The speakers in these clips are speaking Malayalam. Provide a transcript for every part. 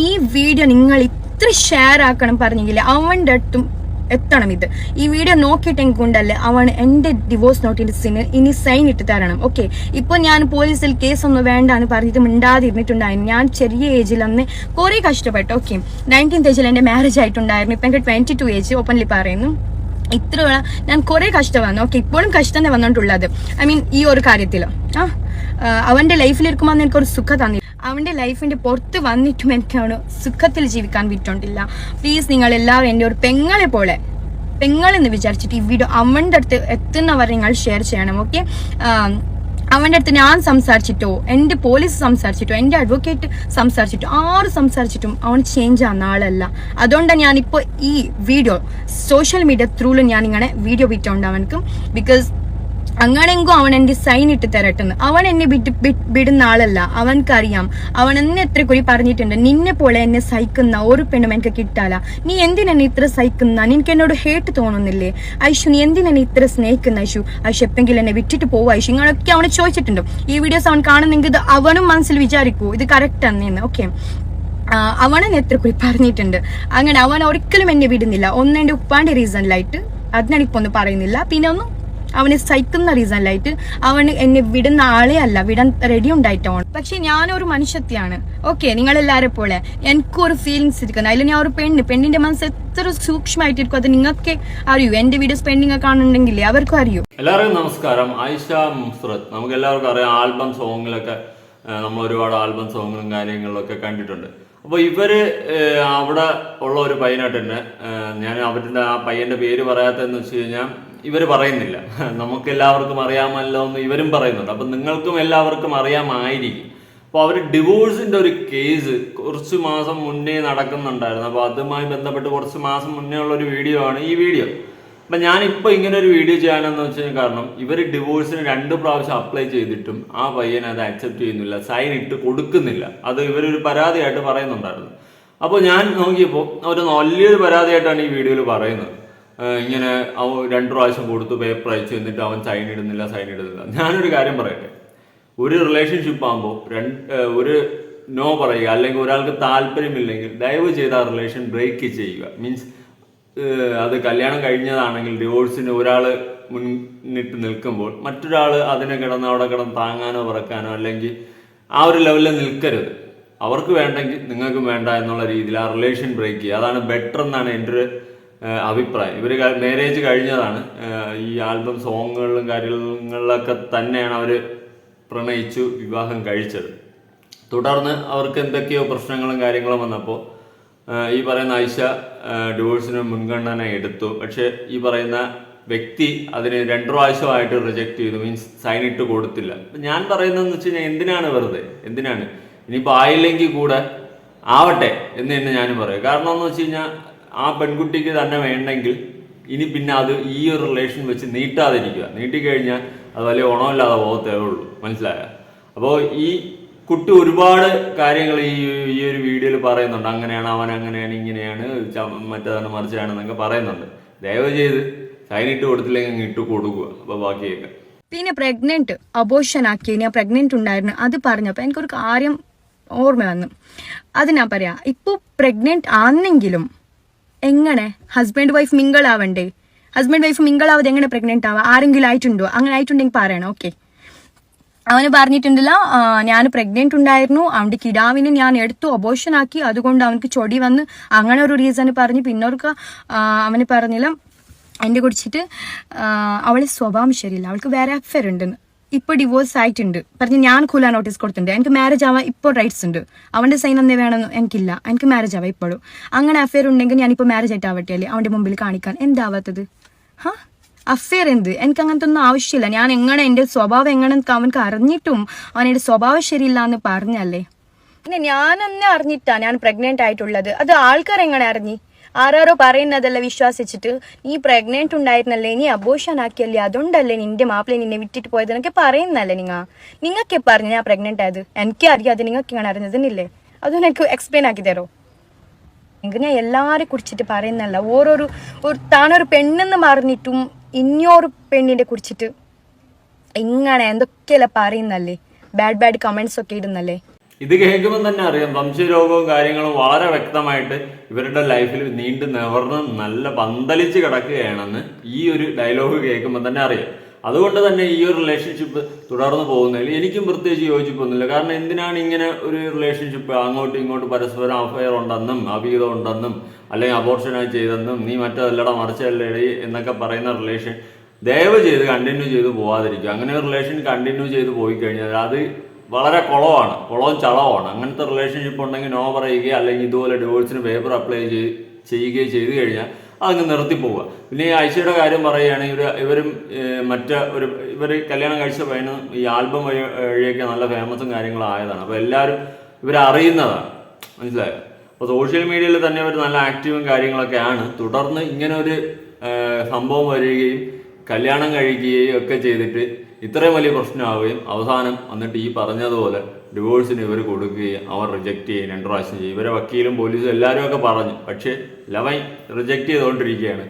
ഈ വീഡിയോ നിങ്ങൾ ഇത്ര ഷെയർ ആക്കണം പറഞ്ഞെങ്കിൽ അവന്റെ അടുത്തും എത്തണം ഇത്. ഈ വീഡിയോ നോക്കിയിട്ടെങ്കിണ്ടല്ലേ അവൻ എന്റെ ഡിവോഴ്സ് നോട്ടീസിന് ഇനി സൈൻ ഇട്ട് തരണം. ഓക്കെ ഇപ്പൊ ഞാൻ പോലീസിൽ കേസൊന്നും വേണ്ടാന്ന് പറഞ്ഞിട്ട് മിണ്ടാതിരുന്നിട്ടുണ്ടായിരുന്നു. ഞാൻ ചെറിയ ഏജിൽ അന്ന് കുറെ കഷ്ടപ്പെട്ടു. ഓക്കെ നയന്റീൻത് ഏജിൽ എന്റെ മാരേജ് ആയിട്ടുണ്ടായിരുന്നു. ഇപ്പൊ എനിക്ക് ട്വന്റി ടു ഏജ് ഓപ്പൺലി പറയുന്നു. ഇത്ര ഞാൻ കുറെ കഷ്ടം വന്നു. ഓക്കെ ഇപ്പോഴും കഷ്ടം തന്നെ വന്നിട്ടുള്ളത് ഐ മീൻ ഈ ഒരു കാര്യത്തിൽ ആ അവന്റെ ലൈഫിൽ ഇരിക്കുമ്പോൾ എനിക്കൊരു സുഖം തന്നില്ല. അവന്റെ ലൈഫിന്റെ പുറത്ത് വന്നിട്ടും എനിക്ക് അവന് സുഖത്തിൽ ജീവിക്കാൻ പറ്റുന്നില്ല പ്ലീസ് നിങ്ങൾ എല്ലാവരും എന്റെ ഒരു പെങ്ങളെ പോലെ പെങ്ങളെന്ന് വിചാരിച്ചിട്ട് ഈ വീഡിയോ അവന്റെ അടുത്ത് എത്തുന്നവർ നിങ്ങൾ ഷെയർ ചെയ്യണം ഓക്കെ അവന്റെ അടുത്ത് ഞാൻ സംസാരിച്ചിട്ടോ എന്റെ പോലീസ് സംസാരിച്ചിട്ടോ എന്റെ അഡ്വക്കേറ്റ് സംസാരിച്ചിട്ടോ ആറ് സംസാരിച്ചിട്ടും അവൻ ചേഞ്ച് ആവുന്ന ആളല്ല. അതുകൊണ്ടാണ് ഞാനിപ്പോൾ ഈ വീഡിയോ സോഷ്യൽ മീഡിയ ത്രൂലും ഞാൻ ഇങ്ങനെ വീഡിയോ വിറ്റോണ്ട് അവനക്കും ബിക്കോസ് അങ്ങനെങ്കും അവൻ എന്റെ സൈൻ ഇട്ട് തരട്ടെന്ന്. അവൻ എന്നെ വിട്ട് വിടുന്ന ആളല്ല. അവൻക്കറിയാം. അവൻ എന്നെ എത്ര കുറി പറഞ്ഞിട്ടുണ്ട്. നിന്നെ പോലെ എന്നെ സഹിക്കുന്ന ഒരു പെണ്ണും എനിക്ക് കിട്ടാല. നീ എന്തിനെന്നെ ഇത്ര സഹിക്കുന്ന? നിനക്ക് എന്നോട് ഹേട്ട് തോന്നുന്നില്ലേ? ഐഷു നീ എന്തിനെന്നെ ഇത്ര സ്നേഹിക്കുന്ന ഐഷു ഐഷു എപ്പെങ്കിലും എന്നെ വിട്ടിട്ട് പോവും ഐഷു ഇങ്ങനൊക്കെ അവനെ ചോദിച്ചിട്ടുണ്ട് ഈ വീഡിയോസ് അവൻ കാണുന്നെങ്കിൽ ഇത് അവനും മനസ്സിൽ വിചാരിക്കൂ. ഇത് കറക്റ്റ് അന്നേന്ന് ഓക്കെ അവനെ എത്ര കുറി പറഞ്ഞിട്ടുണ്ട്. അങ്ങനെ അവൻ ഒരിക്കലും എന്നെ വിടുന്നില്ല. ഒന്ന് എന്റെ ഉപ്പാന്റെ റീസണിലായിട്ട് അതിനാണിപ്പോ ഒന്നും പറയുന്നില്ല. പിന്നെ ഒന്നും അവനെ സഹിക്കുന്ന റീസണിലായിട്ട് അവൻ എന്നെ വിടുന്ന ആളെ അല്ല വിടാൻ റെഡി ഉണ്ടായിട്ടാണ് പക്ഷെ ഞാനൊരു മനുഷ്യത്തെയാണ്. ഓക്കെ നിങ്ങളെല്ലാരെ പോലെ എനിക്കൊരു ഫീലിങ്സ് ഇരിക്കുന്നത് അതിൽ ഞാൻ ഒരു പെണ്ണ്. പെണ്ണിന്റെ മനസ്സ് എത്ര സൂക്ഷ്മമായിട്ടിരിക്കും അത് നിങ്ങൾക്ക് അറിയൂ. എന്റെ വീഡിയോസ് പെണ്ണിങ്ങ കാണുന്നുണ്ടെങ്കിൽ അവർക്കും അറിയൂ. എല്ലാവർക്കും നമസ്കാരം. ആയിഷ മുസ്രത്ത് നമുക്ക് എല്ലാവർക്കും അറിയാം ആൽബം സോങ്ങിലൊക്കെ നമ്മൾ ഒരുപാട് ആൽബം സോങ്ങും കാര്യങ്ങളിലൊക്കെ കണ്ടിട്ടുണ്ട്. അപ്പോൾ ഇവർ അവിടെ ഉള്ള ഒരു പയ്യനായിട്ട് തന്നെ ഞാൻ അവരുടെ ആ പയ്യന്റെ പേര് പറയാത്തതെന്ന് വെച്ച് കഴിഞ്ഞാൽ ഇവർ പറയുന്നില്ല. നമുക്ക് എല്ലാവർക്കും അറിയാമല്ലോ എന്ന് ഇവരും പറയുന്നുണ്ട്. അപ്പം നിങ്ങൾക്കും എല്ലാവർക്കും അറിയാമായിരിക്കും. അപ്പോൾ അവർ ഡിവോഴ്സിന്റെ ഒരു കേസ് കുറച്ച് മാസം മുന്നേ നടക്കുന്നുണ്ടായിരുന്നു. അപ്പോൾ അതുമായി ബന്ധപ്പെട്ട് കുറച്ച് മാസം മുന്നേ ഉള്ള ഒരു വീഡിയോ ആണ് ഈ വീഡിയോ അപ്പം ഞാനിപ്പോൾ ഇങ്ങനെ ഒരു വീഡിയോ ചെയ്യാനെന്ന് വെച്ച് കഴിഞ്ഞാൽ കാരണം ഇവർ ഡിവോഴ്സിന് രണ്ട് പ്രാവശ്യം അപ്ലൈ ചെയ്തിട്ടും ആ പയ്യൻ അത് അക്സെപ്റ്റ് ചെയ്യുന്നില്ല സൈൻ ഇട്ട് കൊടുക്കുന്നില്ല. അത് ഇവരൊരു പരാതിയായിട്ട് പറയുന്നുണ്ടായിരുന്നു. അപ്പോൾ ഞാൻ നോക്കിയപ്പോൾ ഒരു വലിയൊരു പരാതിയായിട്ടാണ് ഈ വീഡിയോയിൽ പറയുന്നത്. ഇങ്ങനെ അവൻ രണ്ട് പ്രാവശ്യം കൊടുത്തു പേപ്പർ അയച്ചു എന്നിട്ട് അവൻ സൈൻ ഇടുന്നില്ല സൈൻ ഇടുന്നില്ല. ഞാനൊരു കാര്യം പറയട്ടെ. ഒരു റിലേഷൻഷിപ്പ് ആകുമ്പോൾ രണ്ട് ഒരു നോ പറയുക അല്ലെങ്കിൽ ഒരാൾക്ക് താല്പര്യമില്ലെങ്കിൽ ദയവ് ചെയ്ത് ആ റിലേഷൻ ബ്രേക്ക് ചെയ്യുക. മീൻസ് അത് കല്യാണം കഴിഞ്ഞതാണെങ്കിൽ ഡിവോഴ്സിന് ഒരാൾ മുന്നിട്ട് നിൽക്കുമ്പോൾ മറ്റൊരാൾ അതിനെ കിടന്ന് അവിടെ കിടന്ന് താങ്ങാനോ പറക്കാനോ അല്ലെങ്കിൽ ആ ഒരു ലെവലിൽ നിൽക്കരുത്. അവർക്ക് വേണ്ടെങ്കിൽ നിങ്ങൾക്കും വേണ്ട എന്നുള്ള രീതിയിൽ ആ റിലേഷൻ ബ്രേക്ക് ചെയ്യുക. അതാണ് ബെറ്റർ എന്നാണ് എന്റെ ഒരു അഭിപ്രായം. ഇവർ മാരേജ് കഴിഞ്ഞതാണ്. ഈ ആൽബം സോങ്ങുകളിലും കാര്യങ്ങളിലൊക്കെ തന്നെയാണ് അവർ പ്രണയിച്ചു വിവാഹം കഴിച്ചത്. തുടർന്ന് അവർക്ക് എന്തൊക്കെയോ പ്രശ്നങ്ങളും കാര്യങ്ങളും വന്നപ്പോൾ ഈ പറയുന്ന ആയിഷ ഡിവോഴ്സിന് മുൻഗണന എടുത്തു. പക്ഷേ ഈ പറയുന്ന വ്യക്തി അതിന് രണ്ടു പ്രാവശ്യമായിട്ട് റിജക്ട് ചെയ്തു മീൻസ് സൈൻ ഇട്ട് കൊടുത്തില്ല. ഞാൻ പറയുന്നതെന്ന് വെച്ച് കഴിഞ്ഞാൽ എന്തിനാണ് വെറുതെ? എന്തിനാണ്? ഇനിയിപ്പോൾ ആയില്ലെങ്കിൽ കൂടെ ആവട്ടെ എന്ന് തന്നെ ഞാനും പറയും. കാരണം എന്ന് വെച്ച് കഴിഞ്ഞാൽ ആ പെൺകുട്ടിക്ക് തന്നെ വേണ്ടെങ്കിൽ ഇനി പിന്നെ അത് ഈ ഒരു റിലേഷൻ വെച്ച് നീട്ടാതിരിക്കുക. നീട്ടിക്കഴിഞ്ഞാൽ അത് വലിയ ഗുണമില്ലാതെ പോകത്തേ ഉള്ളൂ. മനസ്സിലായ? അപ്പോൾ ഈ കുട്ടി ഒരുപാട് കാര്യങ്ങൾ ഈ ഈ ഒരു വീഡിയോയിൽ പറയുന്നുണ്ട്. അങ്ങനെയാണ് അവൻ അങ്ങനെയാണ് ഇങ്ങനെയാണ് മറ്റേതാണ് മറിച്ചാണെന്നൊക്കെ പറയുന്നുണ്ട്. ദയവ് ചെയ്ത് സൈൻ ഇട്ട് കൊടുത്തില്ലെങ്കിൽ അങ്ങ് ഇട്ട് കൊടുക്കുക. അപ്പോൾ ബാക്കിയൊക്കെ. പിന്നെ പ്രഗ്നന്റ് അബോഷൻ ആക്കി ഞാൻ പ്രഗ്നന്റ് ഉണ്ടായിരുന്നു. അത് പറഞ്ഞപ്പോൾ എനിക്കൊരു കാര്യം ഓർമ്മ വന്നു. അത് ഞാൻ പറയാം ഇപ്പോൾ പ്രഗ്നന്റ് ആണെങ്കിലും എങ്ങനെ ഹസ്ബൻഡ് വൈഫ് മിങ്കിൾ ആവണ്ടേ? ഹസ്ബൻഡ് വൈഫ് മിങ്കിൾ ആവാതെ എങ്ങനെ പ്രഗ്നന്റ് ആവാം? ആരെങ്കിലും ആയിട്ടുണ്ടോ? അങ്ങനെ ആയിട്ടുണ്ടെങ്കിൽ പറയണം ഓക്കെ അവന് പറഞ്ഞിട്ടുണ്ടല്ലോ ഞാൻ പ്രഗ്നന്റ് ഉണ്ടായിരുന്നു അവന്റെ കിടാവിനെ ഞാൻ എടുത്തു അബോഷൻ ആക്കി. അതുകൊണ്ട് അവനക്ക് ചൊടി വന്ന് അങ്ങനെ ഒരു റീസൺ പറഞ്ഞ് പിന്നോർക്ക് അവന് പറഞ്ഞില്ല. എന്റെ കുടിച്ചിട്ട് അവളെ സ്വഭാവം ശരിയില്ല. അവൾക്ക് വേറെ അഫയർ ഉണ്ടെന്ന്. ഇപ്പൊ ഡിവോഴ്സ് ആയിട്ടുണ്ട്. പറഞ്ഞ് ഞാൻ കൂലാ നോട്ടീസ് കൊടുത്തിട്ടുണ്ട്. എനിക്ക് മാരേജ് ആവാൻ ഇപ്പോൾ റൈറ്റ്സ് ഉണ്ട്. അവന്റെ സൈൻ എന്നേ വേണമെന്ന് എനിക്കില്ല. എനിക്ക് മാരേജ് ആവാം ഇപ്പോഴും. അങ്ങനെ അഫയർ ഉണ്ടെങ്കിൽ ഞാനിപ്പോൾ മാരേജ് ആയിട്ട് ആവട്ടെ അല്ലേ? അവന്റെ മുമ്പിൽ കാണിക്കാൻ. എന്താവാത്തത്? ഹാ? അഫയർ എന്ത്? എനിക്ക് അങ്ങനത്തെ ഒന്നും ആവശ്യമില്ല. ഞാൻ എങ്ങനെ എന്റെ സ്വഭാവം എങ്ങനെ അവനക്ക് അറിഞ്ഞിട്ടും അവൻ എന്റെ സ്വഭാവം ശരിയില്ല എന്ന് പറഞ്ഞല്ലേ? പിന്നെ ഞാൻ തന്നെ അറിഞ്ഞിട്ടാ ഞാൻ പ്രഗ്നന്റ് ആയിട്ടുള്ളത്. അത് ആൾക്കാർ എങ്ങനെ അറിഞ്ഞി? ആരാരോ പറയുന്നതല്ലേ വിശ്വസിച്ചിട്ട്? നീ പ്രഗ്നന്റ് ഉണ്ടായിരുന്നല്ലേ നീ അബോഷൻ ആക്കിയല്ലേ അതുകൊണ്ടല്ലേ നിന്റെ മാപ്പിളെ നിന്നെ വിട്ടിട്ട് പോയത് എന്നൊക്കെ പറയുന്നല്ലേ നിങ്ങ നിങ്ങൾക്ക് പറഞ്ഞു ഞാൻ പ്രഗ്നന്റ് ആയത്? എനിക്ക് അറിയാതെ നിങ്ങൾക്ക് ഇങ്ങനെ അറിഞ്ഞതെന്നില്ലേ അതൊന്നും എനിക്ക് എക്സ്പ്ലെയിൻ ആക്കി തരോ? എനിക്ക് ഞാൻ എല്ലാവരെ കുറിച്ചിട്ട് പറയുന്നല്ല ഓരോരു ഒരു താനൊരു പെണ്ണെന്ന് പറഞ്ഞിട്ടും ഇനിയൊരു പെണ്ണിനെ കുറിച്ചിട്ട് ഇങ്ങനെ എന്തൊക്കെയല്ല പറയുന്നല്ലേ ബാഡ് ബാഡ് കമൻസ് ഒക്കെ ഇടുന്നല്ലേ ഇത് കേൾക്കുമ്പോൾ തന്നെ അറിയാം. വംശരോഗവും കാര്യങ്ങളും വളരെ വ്യക്തമായിട്ട് ഇവരുടെ ലൈഫിൽ നീണ്ടു നിവർന്ന് നല്ല പന്തലിച്ച് കിടക്കുകയാണെന്ന് ഈ ഒരു ഡയലോഗ് കേൾക്കുമ്പോൾ തന്നെ അറിയാം. അതുകൊണ്ട് തന്നെ ഈ ഒരു റിലേഷൻഷിപ്പ് തുടർന്ന് പോകുന്നതിൽ എനിക്കും പ്രത്യേകിച്ച് യോജിപ്പൊന്നുമില്ല. കാരണം എന്തിനാണ് ഇങ്ങനെ ഒരു റിലേഷൻഷിപ്പ് അങ്ങോട്ടും ഇങ്ങോട്ടും പരസ്പരം അഫയർ ഉണ്ടെന്നും അഭീതം ഉണ്ടെന്നും അല്ലെങ്കിൽ അബോർഷനായി ചെയ്തെന്നും നീ മറ്റതല്ലട മറിച്ചല്ലടി എന്നൊക്കെ പറയുന്ന റിലേഷൻ ദയവ് ചെയ്ത് കണ്ടിന്യൂ ചെയ്ത് പോവാതിരിക്കുക. അങ്ങനെ ഒരു റിലേഷൻ കണ്ടിന്യൂ ചെയ്ത് പോയി കഴിഞ്ഞാൽ അത് വളരെ കുളമാണ് കുളവും ചളവുമാണ്. അങ്ങനത്തെ റിലേഷൻഷിപ്പ് ഉണ്ടെങ്കിൽ നോ പറയുകയോ അല്ലെങ്കിൽ ഇതുപോലെ ഡിവോഴ്സിന് പേപ്പർ അപ്ലൈ ചെയ്ത് ചെയ്യുകയോ ചെയ്തു കഴിഞ്ഞാൽ അതങ്ങ് നിർത്തി പോവുക. പിന്നെ ഈ ആഴ്ചയുടെ കാര്യം പറയുകയാണെങ്കിൽ ഇവർ ഇവരും മറ്റ ഒരു ഇവർ കല്യാണം കഴിച്ച പയ്യന് ഈ ആൽബം വഴി വഴിയൊക്കെ നല്ല ഫേമസും കാര്യങ്ങളായതാണ് അപ്പോൾ എല്ലാവരും ഇവരെ അറിയുന്നതാണ്. മനസ്സിലായോ? അപ്പോൾ സോഷ്യൽ മീഡിയയിൽ തന്നെ ഇവർ നല്ല ആക്റ്റീവും കാര്യങ്ങളൊക്കെയാണ് തുടർന്ന് ഇങ്ങനെ ഒരു സംഭവം വരികയും കല്യാണം കഴിക്കുകയും ഒക്കെ ചെയ്തിട്ട് ഇത്രയും വലിയ പ്രശ്നമാവുകയും അവസാനം എന്നിട്ട് ഈ പറഞ്ഞതുപോലെ ഡിവോഴ്സിന് ഇവർ കൊടുക്കുകയും അവർ റിജക്റ്റ് ചെയ്യും രണ്ട് പ്രാവശ്യം ചെയ്യും. ഇവരെ വക്കീലും പോലീസും എല്ലാവരും ഒക്കെ പറഞ്ഞു. പക്ഷേ ലവൻ റിജക്റ്റ് ചെയ്തുകൊണ്ടിരിക്കുകയാണ്.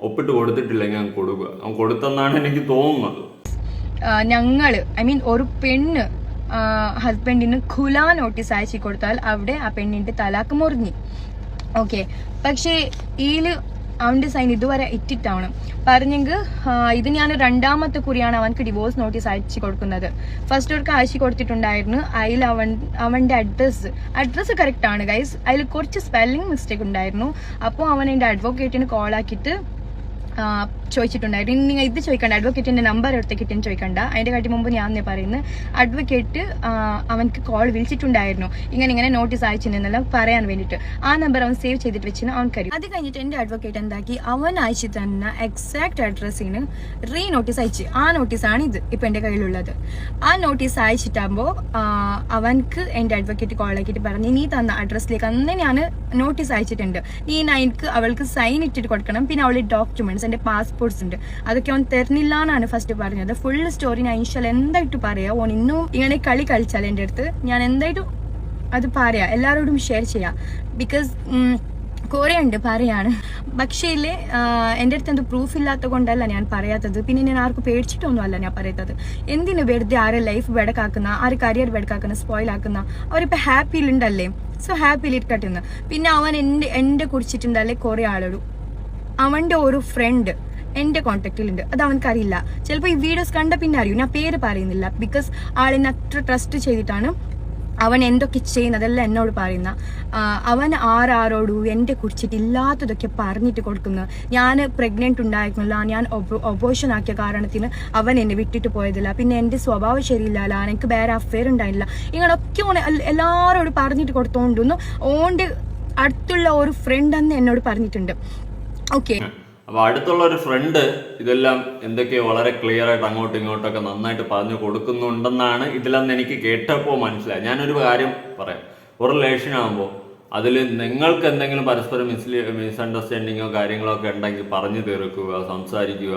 ഒപ്പിട്ട് കൊടുത്തിട്ടില്ലെങ്കിൽ അങ്ങ് കൊടുക്കുക. അവൻ കൊടുത്തെന്നാണ് എനിക്ക് തോന്നുന്നത്. ഞങ്ങൾ ഐ മീൻ ഒരു പെണ്ണ് ഹസ്ബൻഡിന് ഖുല നോട്ടീസ് അയച്ചു കൊടുത്താൽ അവിടെ ആ പെണ്ണിന്റെ തലാക്ക് മുറിഞ്ഞു. ഓക്കെ. പക്ഷേ ഈൽ അവന്റെ സൈൻ ഇതുവരെ ഇറ്റിട്ടാണ് പറഞ്ഞെങ്കിൽ ഇത് ഞാൻ രണ്ടാമത്തെ കുറിയാണ് അവൻക്ക് ഡിവോഴ്സ് നോട്ടീസ് അയച്ചു കൊടുക്കുന്നത്. ഫസ്റ്റ് അവർക്ക് അയച്ചു കൊടുത്തിട്ടുണ്ടായിരുന്നു. അതിൽ അവൻ അവന്റെ അഡ്രസ്സ് അഡ്രസ്സ് ആണ് ഗൈസ് അതിൽ കുറച്ച് സ്പെല്ലിംഗ് മിസ്റ്റേക്ക് ഉണ്ടായിരുന്നു. അപ്പോൾ അവൻ എന്റെ അഡ്വക്കേറ്റിന് ആ, ചോദിച്ചിട്ടുണ്ടായിരുന്നു. നിങ്ങൾ ഇത് ചോദിക്കണ്ട അഡ്വക്കേറ്റിന്റെ നമ്പർ എടുത്തേക്കിട്ടെന്ന് ചോദിക്കണ്ട. അതിന്റെ കാട്ടി മുമ്പ് ഞാൻ പറയുന്നത് അഡ്വക്കേറ്റ് അവൻക്ക് കോൾ വിളിച്ചിട്ടുണ്ടായിരുന്നു. ഇങ്ങനെ ഇങ്ങനെ നോട്ടീസ് അയച്ചിരുന്നെല്ലാം പറയാൻ വേണ്ടിയിട്ട്. ആ നമ്പർ അവൻ സേവ് ചെയ്തിട്ട് വെച്ചിന് അവൻ കരി അത് കഴിഞ്ഞിട്ട് എന്റെ അഡ്വക്കേറ്റ് എന്താക്കി? അവൻ അയച്ചു തന്ന എക്സാക്ട് അഡ്രസ്സിന് റീ നോട്ടീസ് അയച്ചു. ആ നോട്ടീസാണ് ഇത് ഇപ്പൊ എന്റെ കയ്യിലുള്ളത്. ആ നോട്ടീസ് അയച്ചിട്ടാകുമ്പോൾ അവൻക്ക് എന്റെ അഡ്വക്കേറ്റ് കോൾ ആക്കിയിട്ട് പറഞ്ഞു നീ തന്ന അഡ്രസ്സിലേക്ക് അന്ന് ഞാൻ നോട്ടീസ് അയച്ചിട്ടുണ്ട്. നീ നൈൻക്ക് അവൾക്ക് സൈൻ ഇട്ടിട്ട് കൊടുക്കണം. പിന്നെ അവളുടെ ഡോക്യുമെന്റ്സ് എന്റെ പാസ്പോർട്ട്സ് ഉണ്ട്. അതൊക്കെ അവൻ തരുന്നില്ല എന്നാണ് ഫസ്റ്റ് പറഞ്ഞത്. ഫുൾ സ്റ്റോറി ഞാൻ ഇൻഷാൽ എന്തായിട്ട് പറയാ? ഓൻ ഇന്നും ഇങ്ങനെ കളി കളിച്ചാൽ എന്റെ അടുത്ത്. ഞാൻ എന്തായിട്ടും അത് പറയാ. എല്ലാവരോടും ഷെയർ ചെയ്യാം. ബിക്കോസ് കുറേ ഉണ്ട് പറയാണ്. പക്ഷേ ഇല്ലേ എന്റെ അടുത്ത് എന്ത് പ്രൂഫ് ഇല്ലാത്ത കൊണ്ടല്ല ഞാൻ പറയാത്തത്. പിന്നെ ഞാൻ ആർക്കും പേടിച്ചിട്ടൊന്നും അല്ല ഞാൻ പറയാത്തത്. എന്തിനു വെറുതെ ആരെ ലൈഫ് വെടക്കാക്കുന്ന ആരെ കരിയർ വെടക്കാക്കുന്ന സ്പോയിൽ ആക്കുന്ന? അവരിപ്പോൾ ഹാപ്പിയിലുണ്ടല്ലേ സോ ഹാപ്പിയിൽ ഇരിക്കട്ടെ എന്ന്. പിന്നെ അവൻ എന്റെ എന്റെ കുറിച്ചിട്ടുണ്ടല്ലേ കുറേ ആളോട്. അവന്റെ ഒരു ഫ്രണ്ട് എന്റെ കോണ്ടാക്റ്റിലുണ്ട് അത് അവനക്കറിയില്ല ചിലപ്പോൾ ഈ വീഡിയോസ് കണ്ട പിന്നെ അറിയൂ. ഞാൻ പേര് പറയുന്നില്ല. ബിക്കോസ് ആളിനെ അത്ര ട്രസ്റ്റ് ചെയ്തിട്ടാണ് അവൻ എന്തൊക്കെ ചെയ്യുന്നതെല്ലാം എന്നോട് പറയുന്ന. അവൻ ആരാരോടും എന്റെ കുറിച്ചിട്ട് ഇല്ലാത്തതൊക്കെ പറഞ്ഞിട്ട് കൊടുക്കുന്നു. ഞാൻ പ്രഗ്നന്റ് ഉണ്ടായിരുന്നില്ല. ഞാൻ ഒബോഷൻ ആക്കിയ കാരണത്തിന് അവൻ എന്നെ വിട്ടിട്ട് പോയതില്ല. പിന്നെ എന്റെ സ്വഭാവം ശരിയില്ല എനിക്ക് വേറെ അഫെയർ ഉണ്ടായില്ല. ഇങ്ങനൊക്കെ എൽ- എല്ലാവരോടും പറഞ്ഞിട്ട് കൊടുത്തോണ്ടുന്നു ഓണ്ട് അടുത്തുള്ള ഒരു ഫ്രണ്ട് എന്ന് എന്നോട് പറഞ്ഞിട്ടുണ്ട്. ഓക്കെ അപ്പൊ അടുത്തുള്ള ഒരു ഫ്രണ്ട് ഇതെല്ലാം എന്തൊക്കെയോ വളരെ ക്ലിയർ ആയിട്ട് അങ്ങോട്ടും ഇങ്ങോട്ടൊക്കെ നന്നായിട്ട് പറഞ്ഞു കൊടുക്കുന്നുണ്ടെന്നാണ് ഇതിലെന്ന് എനിക്ക് കേട്ടപ്പോൾ മനസ്സിലായി ഞാനൊരു കാര്യം പറയാം. ഒരു റിലേഷൻ ആകുമ്പോൾ അതിൽ നിങ്ങൾക്ക് എന്തെങ്കിലും പരസ്പരം മിസ്ലി മിസ്അണ്ടർസ്റ്റാൻഡിങ്ങോ കാര്യങ്ങളോ ഒക്കെ ഉണ്ടെങ്കിൽ പറഞ്ഞു തീർക്കുക സംസാരിക്കുക.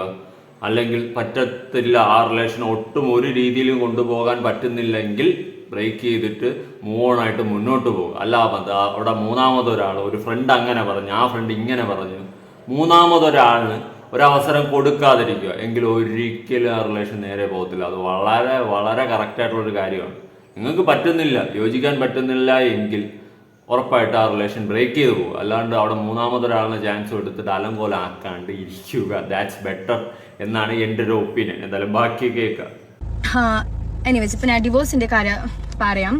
അല്ലെങ്കിൽ പറ്റത്തില്ല ആ റിലേഷൻ ഒട്ടും ഒരു രീതിയിലും കൊണ്ടുപോകാൻ പറ്റുന്നില്ലെങ്കിൽ ബ്രേക്ക് ചെയ്തിട്ട് മൂവ് ഓൺ മുന്നോട്ട് പോകുക. അല്ല അത് അവിടെ മൂന്നാമതൊരാൾ ഒരു ഫ്രണ്ട് അങ്ങനെ പറഞ്ഞു ആ ഫ്രണ്ട് ഇങ്ങനെ പറഞ്ഞു. മൂന്നാമതൊരാളിന് ഒരവസരം കൊടുക്കാതിരിക്കുക. എങ്കിൽ ഒരിക്കലും ആ റിലേഷൻ നേരെ പോകത്തില്ല. അത് വളരെ വളരെ കറക്റ്റായിട്ടുള്ളൊരു കാര്യമാണ്. നിങ്ങൾക്ക് പറ്റുന്നില്ല. യോജിക്കാൻ പറ്റുന്നില്ല എങ്കിൽ ഉറപ്പായിട്ട് ആ റിലേഷൻ ബ്രേക്ക് ചെയ്ത് പോകും അല്ലാണ്ട് അവിടെ മൂന്നാമതൊരാളിന് ചാൻസ് എടുത്തിട്ട് അലങ്കോലാക്കാണ്ട് ആക്കാണ്ട് ഇരിക്കുക. ദാറ്റ്സ് ബെറ്റർ എന്നാണ് എന്റെ ഒരു ഒപ്പീനിയൻ എന്തായാലും ബാക്കി ഞാൻ ഡിവോഴ്സിന്റെ കാര്യം പറയാം.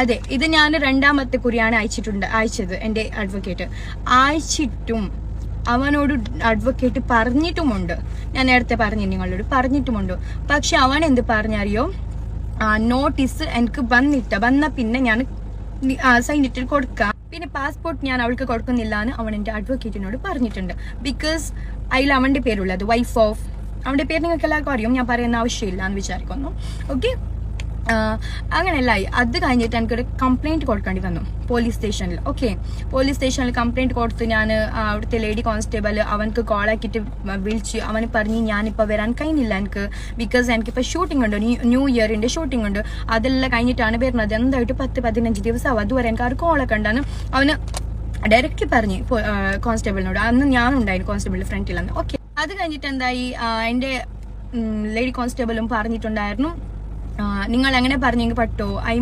അതെ ഇത് ഞാൻ രണ്ടാമത്തെ കുറിയാണ് അയച്ചിട്ടുണ്ട് അയച്ചത് എന്റെ അഡ്വക്കേറ്റ് അയച്ചിട്ടും അവനോട് അഡ്വക്കേറ്റ് പറഞ്ഞിട്ടുമുണ്ട്. ഞാൻ നേരത്തെ പറഞ്ഞു നിങ്ങളോട്? പറഞ്ഞിട്ടുമുണ്ട്. പക്ഷെ അവൻ എന്ത് പറഞ്ഞറിയോ? നോട്ടീസ് എനിക്ക് വന്നിട്ട് വന്ന പിന്നെ ഞാൻ സൈൻ ഇട്ടിട്ട് കൊടുക്കാം. പിന്നെ പാസ്പോർട്ട് ഞാൻ അവൾക്ക് കൊടുക്കുന്നില്ല എന്ന് അവൻ എന്റെ അഡ്വക്കേറ്റിനോട് പറഞ്ഞിട്ടുണ്ട്. ബിക്കോസ് അതിൽ അവന്റെ പേരുള്ളത് വൈഫ് ഓഫ് അവന്റെ പേര് നിങ്ങൾക്ക് എല്ലാവർക്കും അറിയും ഞാൻ പറയുന്ന ആവശ്യമില്ല എന്ന് വിചാരിക്കുന്നു. ഓക്കെ അങ്ങനെയല്ലായി അത് കഴിഞ്ഞിട്ട് എനിക്കൊരു കംപ്ലൈന്റ് കൊടുക്കേണ്ടി വന്നു പോലീസ് സ്റ്റേഷനിൽ ഓക്കെ പോലീസ് സ്റ്റേഷനിൽ കംപ്ലൈന്റ് കൊടുത്ത് ഞാൻ അവിടുത്തെ ലേഡി കോൺസ്റ്റേബിൾ അവനക്ക് കോൾ ആക്കിയിട്ട് വിളിച്ച് അവന് പറഞ്ഞ് ഞാനിപ്പോൾ വരാൻ കഴിഞ്ഞില്ല എനിക്ക് ബിക്കോസ് എനിക്കിപ്പോൾ ഷൂട്ടിംഗ് ഉണ്ട് ന്യൂ- ഇയറിന്റെ ഷൂട്ടിംഗ് ഉണ്ട്. അതെല്ലാം കഴിഞ്ഞിട്ടാണ് വരുന്നത്. എന്തായിട്ട് പത്ത് പതിനഞ്ച് ദിവസമാവും അതുവരെ എനിക്ക് ആ കോളൊക്കെ ഉണ്ടെന്ന് അവന് ഡയറക്റ്റ് പറഞ്ഞു കോൺസ്റ്റബിളിനോട് അന്ന് ഞാനുണ്ടായിരുന്നു കോൺസ്റ്റബിളിന്റെ ഫ്രണ്ടിൽ അന്ന്. ഓക്കെ അത് കഴിഞ്ഞിട്ട് എന്തായി എന്റെ ലേഡി കോൺസ്റ്റബിളും പറഞ്ഞിട്ടുണ്ടായിരുന്നു. നിങ്ങൾ അങ്ങനെ പറഞ്ഞെങ്കിൽ പറ്റോ? ഐ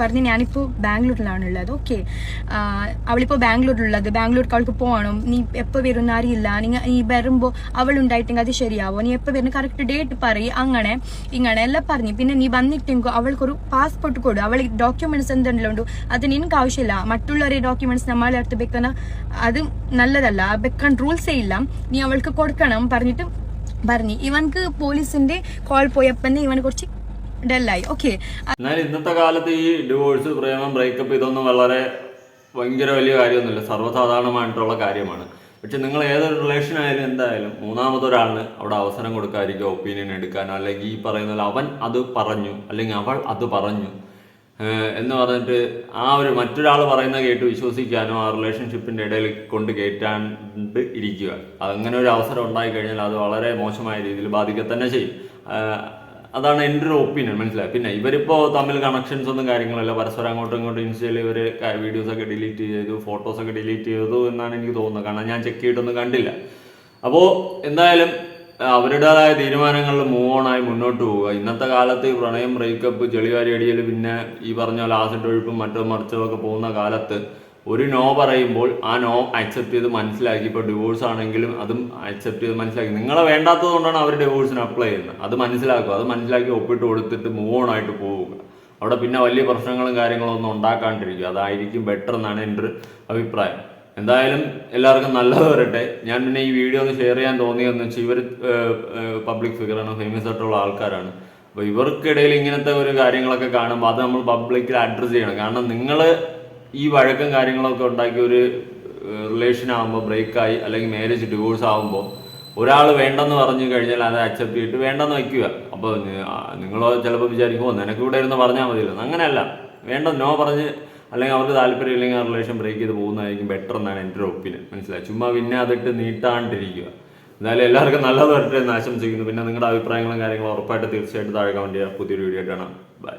പറഞ്ഞ് ഞാനിപ്പോൾ ബാംഗ്ലൂരിലാണ് ഉള്ളത് ഓക്കെ അവളിപ്പോൾ ബാംഗ്ലൂരിലുള്ളത്. ബാംഗ്ലൂർക്ക് അവൾക്ക് പോകണം നീ എപ്പോൾ വരുന്ന അറിയില്ല. നിങ്ങൾ നീ വരുമ്പോൾ അവൾ ഉണ്ടായിട്ടെങ്കിൽ അത് ശരിയാവോ? നീ എപ്പോൾ വരുന്ന കറക്റ്റ് ഡേറ്റ് പറയും. അങ്ങനെ ഇങ്ങനെ എല്ലാം പറഞ്ഞു. പിന്നെ നീ വന്നിട്ടെങ്കിൽ അവൾക്കൊരു പാസ്പോർട്ട് കൊടു. അവൾ ഡോക്യുമെന്റ്സ് എന്തെല്ലാം ഉണ്ട് അത് നിനക്ക് ആവശ്യമില്ല. മറ്റുള്ളവരെ ഡോക്യുമെന്റ്സ് നമ്മളെ അടുത്ത് വെക്കുന്ന അത് നല്ലതല്ല. വെക്കാൻ റൂൾസേ ഇല്ല. നീ അവൾക്ക് കൊടുക്കണം. പറഞ്ഞിട്ട് പറഞ്ഞു. ഇവൻക്ക് പോലീസിന്റെ കോൾ പോയപ്പന്നെ ഇവന് കുറച്ച് ഡല്ലായി. ഓക്കെ. എന്നാൽ ഇന്നത്തെ കാലത്ത് ഈ ഡിവോഴ്സ് പ്രേമം ബ്രേക്കപ്പ് ഇതൊന്നും വളരെ ഭയങ്കര വലിയ കാര്യമൊന്നുമില്ല. സർവസാധാരണമായിട്ടുള്ള കാര്യമാണ്. പക്ഷെ നിങ്ങൾ ഏതൊരു റിലേഷൻ ആയാലും എന്തായാലും മൂന്നാമതൊരാളിന് അവിടെ അവസരം കൊടുക്കാതിരിക്കുക ഒപ്പീനിയൻ എടുക്കാൻ അല്ലെങ്കിൽ ഈ പറയുന്ന അവൻ അത് പറഞ്ഞു അല്ലെങ്കിൽ അവൾ അത് പറഞ്ഞു. എന്ന് പറഞ്ഞിട്ട് ആ ഒരു മറ്റൊരാൾ പറയുന്ന കേട്ട് വിശ്വസിക്കാനോ ആ റിലേഷൻഷിപ്പിന്റെ ഇടയിൽ കൊണ്ട് കയറ്റാണ്ട് ഇരിക്കുക. അങ്ങനെ ഒരു അവസരം ഉണ്ടായി കഴിഞ്ഞാൽ അത് വളരെ മോശമായ രീതിയിൽ ബാധിക്കുക തന്നെ ചെയ്യും അതാണ് എന്റെ ഒരു ഒപ്പീനിയൻ മനസ്സിലായി? പിന്നെ ഇവരിപ്പോൾ തമ്മിൽ കണക്ഷൻസ് ഒന്നും കാര്യങ്ങളല്ല പരസ്പരം അങ്ങോട്ടും ഇങ്ങോട്ടും ഇൻസ്റ്റയിൽ ഇവർ വീഡിയോസ് ഒക്കെ ഡിലീറ്റ് ചെയ്തു ഫോട്ടോസ് ഒക്കെ ഡിലീറ്റ് ചെയ്തു എന്നാണ് എനിക്ക് തോന്നുന്നത്. കാരണം ഞാൻ ചെക്ക് ചെയ്തിട്ടൊന്നും കണ്ടില്ല. അപ്പോൾ എന്തായാലും അവരുടേതായ തീരുമാനങ്ങളിൽ മൂവ് ഓൺ ആയി മുന്നോട്ട് പോവുക. ഇന്നത്തെ കാലത്ത് ഈ പ്രണയം ബ്രേക്കപ്പ് ചെളിവാരി അടിയൽ പിന്നെ ഈ പറഞ്ഞ പോലെ ആസിഡ് ഒഴുപ്പും മറ്റോ മറിച്ചോ ഒക്കെ പോകുന്ന കാലത്ത് ഒരു നോ പറയുമ്പോൾ ആ നോ അക്സെപ്റ്റ് ചെയ്ത് മനസ്സിലാക്കി. ഇപ്പോൾ ഡിവോഴ്സ് ആണെങ്കിലും അതും അക്സെപ്റ്റ് ചെയ്ത് മനസ്സിലാക്കി. നിങ്ങളെ വേണ്ടാത്തത് കൊണ്ടാണ് അവർ ഡിവോഴ്സിന് അപ്ലൈ ചെയ്യുന്നത്. അത് മനസ്സിലാക്കുക. അത് മനസ്സിലാക്കി ഒപ്പിട്ട് കൊടുത്തിട്ട് മൂവ് ഓൺ ആയിട്ട് പോവുക. അവിടെ പിന്നെ വലിയ പ്രശ്നങ്ങളും കാര്യങ്ങളും ഒന്നും ഉണ്ടാക്കാണ്ടിരിക്കുക. അതായിരിക്കും ബെറ്റർ എന്നാണ് എന്റെ ഒരു അഭിപ്രായം. എന്തായാലും എല്ലാവർക്കും നല്ലത് വരട്ടെ. ഞാൻ പിന്നെ ഈ വീഡിയോ ഒന്ന് ഷെയർ ചെയ്യാൻ തോന്നിയെന്ന് വെച്ചാൽ ഇവർ പബ്ലിക് ഫിഗറാണ് ഫേമസ് ആയിട്ടുള്ള ആൾക്കാരാണ്. അപ്പോൾ ഇവർക്കിടയിൽ ഇങ്ങനത്തെ ഒരു കാര്യങ്ങളൊക്കെ കാണുമ്പോൾ അത് നമ്മൾ പബ്ലിക്കിൽ അഡ്രസ്സ് ചെയ്യണം. കാരണം നിങ്ങൾ ഈ വഴക്കും കാര്യങ്ങളൊക്കെ ഉണ്ടാക്കി ഒരു റിലേഷൻ ആകുമ്പോൾ ബ്രേക്കായി അല്ലെങ്കിൽ മാരേജ് ഡിവോഴ്സ് ആകുമ്പോൾ ഒരാൾ വേണ്ടെന്ന് പറഞ്ഞു കഴിഞ്ഞാൽ അത് അക്സെപ്റ്റ് ചെയ്തിട്ട് വേണ്ടെന്ന് വയ്ക്കുക. അപ്പോൾ നിങ്ങൾ ചിലപ്പോൾ വിചാരിക്കുമോ നിനക്ക് ഇവിടെ ഇരുന്ന് പറഞ്ഞാൽ മതിയല്ലോ. അങ്ങനെയല്ല. വേണ്ട നോ പറഞ്ഞ് അല്ലെങ്കിൽ അവർക്ക് താല്പര്യം ഇല്ലെങ്കിൽ ആ റിലേഷൻ ബ്രേക്ക് ചെയ്ത് പോകുന്നതായിരിക്കും ബെറ്റർ എന്നാണ് എന്റെ ഒരു ഒപ്പീനിയൻ മനസ്സിലായി? ചുമ്മാ പിന്നെ അതിട്ട് നീട്ടാണ്ടിരിക്കുക. എന്നാലും എല്ലാവർക്കും നല്ലത് വരട്ടെ എന്ന് ആശംസിക്കുന്നു. പിന്നെ നിങ്ങളുടെ അഭിപ്രായങ്ങളും കാര്യങ്ങളും ഉറപ്പായിട്ട് തീർച്ചയായിട്ടും താഴെ കമന്റ് ചെയ്യുക പുതിയൊരു വീഡിയോ ആയിട്ട് കാണാം. ബൈ